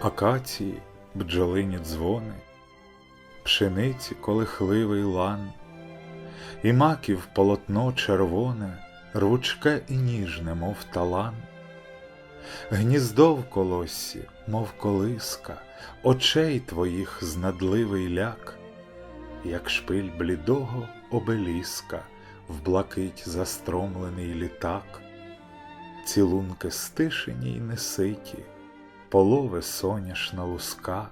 акації, бджолині дзвони, пшениці колихливий лан, і маків полотно червоне, рвучке і ніжне, мов талан, гніздо в колосі, мов колиска, очей твоїх знадливий ляк, як шпиль блідого обеліска, в блакить застромлений літак, цілунки стишені й неситі, полови соняшна луска,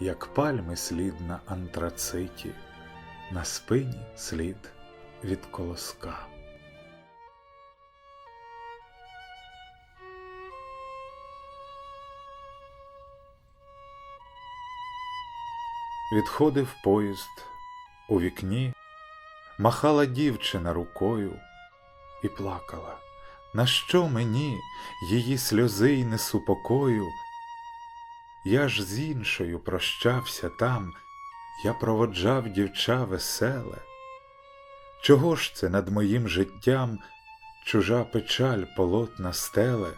як пальми слід на антрациті, на спині слід від колоска. Відходив поїзд у вікні, махала дівчина рукою і плакала. На що мені її сльози й несупокою? Я ж з іншою прощався там, я проводжав дівча веселе. Чого ж це над моїм життям чужа печаль полотна стеле?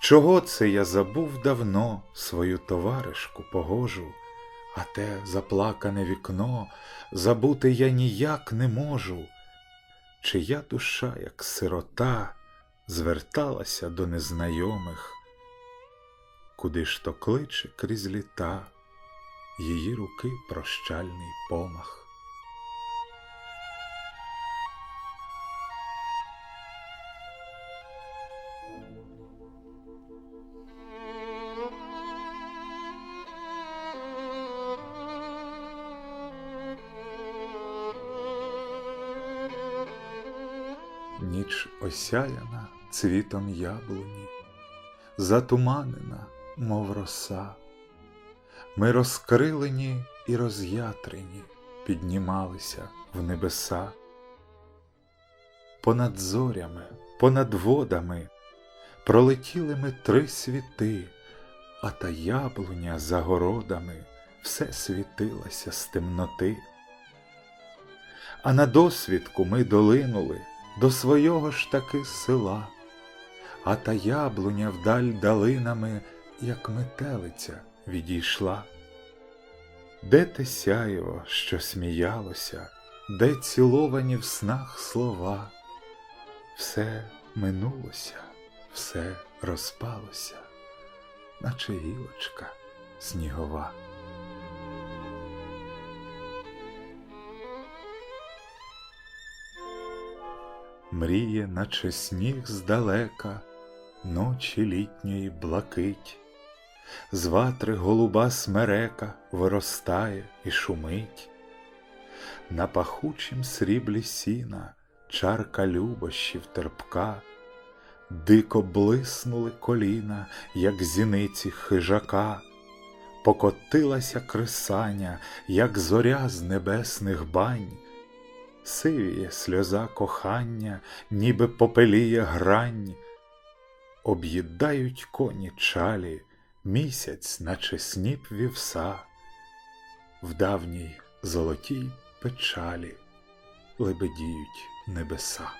Чого це я забув давно свою товаришку погожу, а те заплакане вікно забути я ніяк не можу, чия душа, як сирота, зверталася до незнайомих, куди ж то кличе крізь літа її руки прощальний помах. Ніч осяяна цвітом яблуні, затуманена, мов роса. Ми розкрилені і роз'ятрені піднімалися в небеса. Понад зорями, понад водами пролетіли ми три світи, а та яблуня за городами все світилася з темноти. А на досвідку ми долинули до свого ж таки села, а та яблуня вдаль долинами, як метелиця, відійшла. Де те сяєво, що сміялося, де ціловані в снах слова, все минулося, все розпалося, наче гілочка снігова. Мріє, наче сніг здалека, ночі літньої блакить, з ватри голуба смерека виростає і шумить, на пахучім сріблі сіна чарка любощів терпка, дико блиснули коліна, як зіниці хижака, покотилася крисаня, як зоря з небесних бань. Сивіє сльоза кохання, ніби попеліє грань, об'їдають коні чалі, місяць, наче сніп вівса, в давній золотій печалі лебедіють небеса.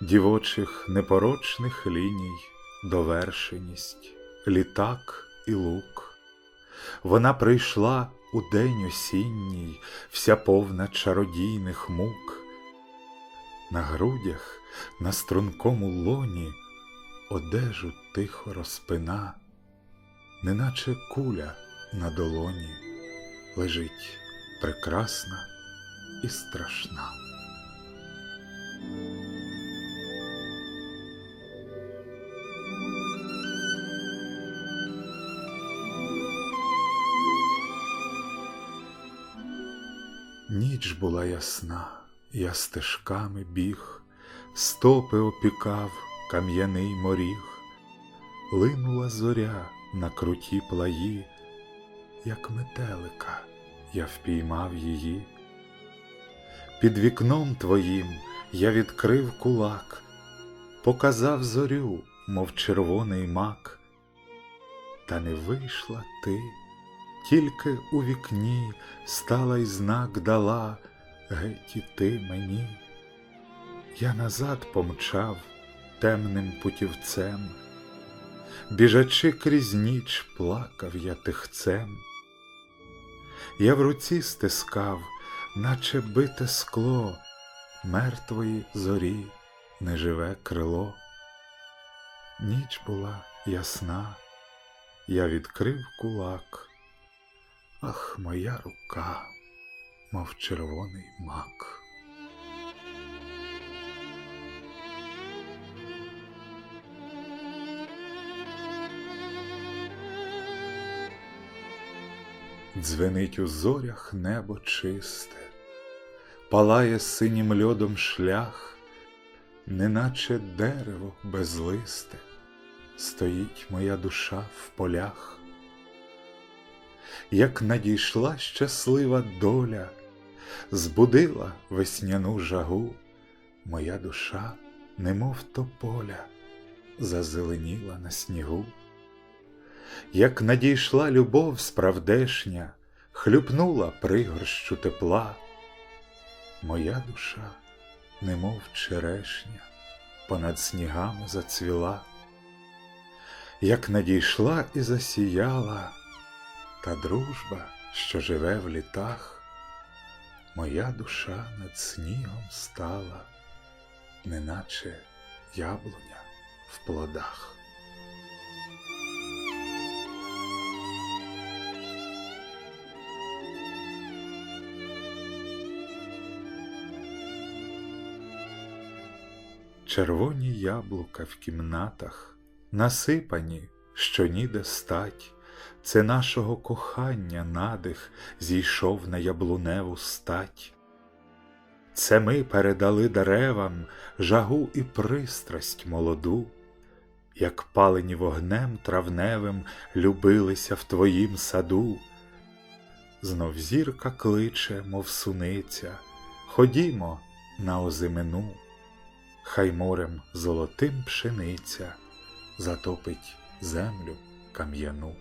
дівочих непорочних ліній, довершеність, літак і лук. Вона прийшла у день осінній, вся повна чародійних мук. На грудях, на стрункому лоні одежу тихо розпина, неначе куля на долоні лежить прекрасна і страшна. Ніч була ясна, я стежками біг, стопи опікав кам'яний моріг, линула зоря на круті плаї, як метелика я впіймав її. Під вікном твоїм я відкрив кулак, показав зорю, мов червоний мак, та не вийшла ти, тільки у вікні стала й знак дала, геть і ти мені. Я назад помчав темним путівцем, біжачи крізь ніч, плакав я тихцем. Я в руці стискав, наче бите скло, мертвої зорі неживе крило. Ніч була ясна, я відкрив кулак, ах, моя рука, мов червоний мак. Дзвенить у зорях небо чисте, палає синім льодом шлях, неначе дерево безлисте, стоїть моя душа в полях. Як надійшла щаслива доля, збудила весняну жагу, моя душа, немов тополя, зазеленіла на снігу. Як надійшла любов справдешня, хлюпнула пригорщу тепла, моя душа, немов черешня, понад снігами зацвіла, як надійшла і засіяла та дружба, що живе в літах, моя душа над снігом стала, неначе яблуня в плодах. Червоні яблука в кімнатах, насипані, що ніде стать, це нашого кохання надих зійшов на яблуневу стать. Це ми передали деревам жагу і пристрасть молоду, як палені вогнем травневим любилися в твоїм саду. Знов зірка кличе, мов суниця, ходімо на озимину. Хай морем золотим пшениця затопить землю кам'яну.